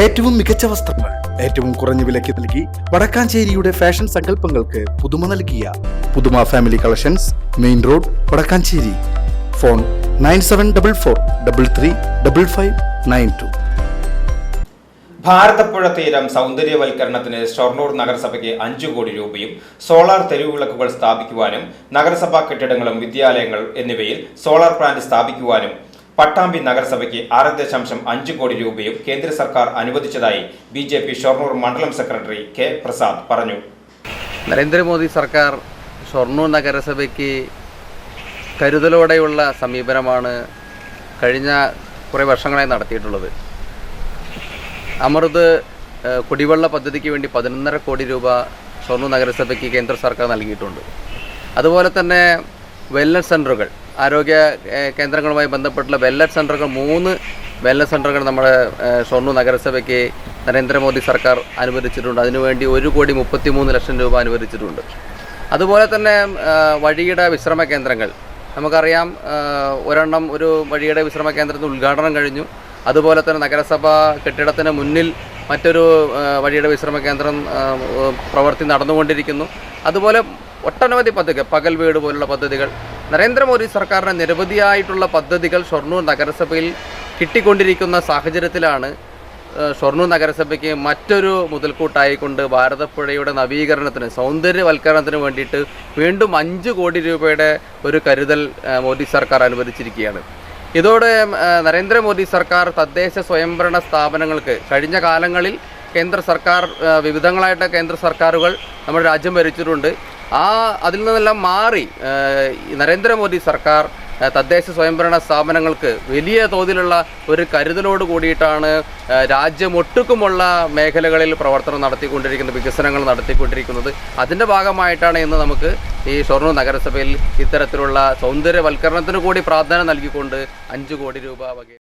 ഏറ്റവും മികച്ച വസ്ത്രങ്ങൾ ഏറ്റവും കുറഞ്ഞ വിലയ്ക്ക് നൽകി വടക്കാഞ്ചേരിയുടെ ഫാഷൻ സങ്കല്പങ്ങൾക്ക് പുതുമ നൽകിയ Puthuma family collections main road Vadakkanchery. Phone nine seven double four double three double five nine two. Bharathapuzha തീരം സൗന്ദര്യവൽക്കരണത്തിന് ഷൊർണൂർ നഗരസഭയ്ക്ക് അഞ്ചു കോടി രൂപയും സോളാർ തെരുവുവിളക്കുകൾ സ്ഥാപിക്കുവാനും നഗരസഭാ കെട്ടിടങ്ങളും വിദ്യാലയങ്ങൾ എന്നിവയിൽ സോളാർ പ്ലാന്റ് സ്ഥാപിക്കുവാനും പട്ടാമ്പി നഗരസഭയ്ക്ക് ആറ് ദശാംശം അഞ്ച് കോടി രൂപയും കേന്ദ്ര സർക്കാർ അനുവദിച്ചതായി ബി ജെ പി ഷൊർണൂർ മണ്ഡലം സെക്രട്ടറി കെ പ്രസാദ് പറഞ്ഞു. നരേന്ദ്രമോദി സർക്കാർ ഷൊർണൂർ നഗരസഭയ്ക്ക് കരുതലോടെയുള്ള സമീപനമാണ് കഴിഞ്ഞ കുറേ വർഷങ്ങളായി നടത്തിയിട്ടുള്ളത്. അമൃത് കുടിവെള്ള പദ്ധതിക്ക് വേണ്ടി പതിനൊന്നര കോടി രൂപ ഷൊർണൂർ നഗരസഭയ്ക്ക് കേന്ദ്ര സർക്കാർ നൽകിയിട്ടുണ്ട്. അതുപോലെ തന്നെ വെൽനസ് സെന്ററുകൾ ആരോഗ്യ കേന്ദ്രങ്ങളുമായി ബന്ധപ്പെട്ടുള്ള വെൽനസ് സെന്ററുകൾ മൂന്ന് വെൽനസ് സെന്ററുകൾ നമ്മുടെ ഷൊർണൂർ നഗരസഭയ്ക്ക് നരേന്ദ്രമോദി സർക്കാർ അനുവദിച്ചിട്ടുണ്ട്. അതിനുവേണ്ടി ഒരു കോടി മുപ്പത്തി മൂന്ന് ലക്ഷം രൂപ അനുവദിച്ചിട്ടുണ്ട്. അതുപോലെ തന്നെ വഴിയുടെ വിശ്രമ കേന്ദ്രങ്ങൾ. നമുക്കറിയാം ഒരെണ്ണം ഒരു വഴിയുടെ വിശ്രമ കേന്ദ്രത്തിന് ഉദ്ഘാടനം കഴിഞ്ഞു. അതുപോലെ തന്നെ നഗരസഭ കെട്ടിടത്തിന് മുന്നിൽ മറ്റൊരു വഴിയുടെ വിശ്രമ കേന്ദ്രം പ്രവൃത്തി നടന്നുകൊണ്ടിരിക്കുന്നു. അതുപോലെ ഒട്ടനവധി പദ്ധതികൾ പകൽ വീട് പോലുള്ള പദ്ധതികൾ നരേന്ദ്രമോദി സർക്കാരിന്റെ നിരവധിയായിട്ടുള്ള പദ്ധതികൾ ഷൊർണൂർ നഗരസഭയിൽ കിട്ടിക്കൊണ്ടിരിക്കുന്ന സാഹചര്യത്തിലാണ് ഷൊർണൂർ നഗരസഭയ്ക്ക് മറ്റൊരു മുതൽക്കൂട്ടായിക്കൊണ്ട് ഭാരതപ്പുഴയുടെ നവീകരണത്തിന് സൗന്ദര്യവൽക്കരണത്തിന് വേണ്ടിയിട്ട് വീണ്ടും അഞ്ച് കോടി രൂപയുടെ ഒരു കരുതൽ മോദി സർക്കാർ അനുവദിച്ചിരിക്കുകയാണ്. ഇതോടെ നരേന്ദ്രമോദി സർക്കാർ തദ്ദേശ സ്വയംഭരണ സ്ഥാപനങ്ങൾക്ക് കഴിഞ്ഞ കാലങ്ങളിൽ കേന്ദ്ര സർക്കാർ വിവിധങ്ങളായിട്ട് കേന്ദ്ര സർക്കാരുകൾ നമ്മുടെ രാജ്യം ഭരിച്ചിട്ടുണ്ട്. ആ അതിൽ നിന്നെല്ലാം മാറി നരേന്ദ്രമോദി സർക്കാർ തദ്ദേശ സ്വയംഭരണ സ്ഥാപനങ്ങൾക്ക് വലിയ തോതിലുള്ള ഒരു കരുതലോട് കൂടിയിട്ടാണ് രാജ്യമൊട്ടുക്കുമുള്ള മേഖലകളിൽ പ്രവർത്തനം നടത്തിക്കൊണ്ടിരിക്കുന്നത് വികസനങ്ങൾ നടത്തിക്കൊണ്ടിരിക്കുന്നത്. അതിന്റെ ഭാഗമായിട്ടാണ് ഇന്ന് നമുക്ക് ഈ ഷൊർണൂർ നഗരസഭയിൽ ഇത്തരത്തിലുള്ള സൗന്ദര്യവൽക്കരണത്തിന് കൂടി പ്രാധാന്യം നൽകിക്കൊണ്ട് അഞ്ച് കോടി രൂപ വകയിൽ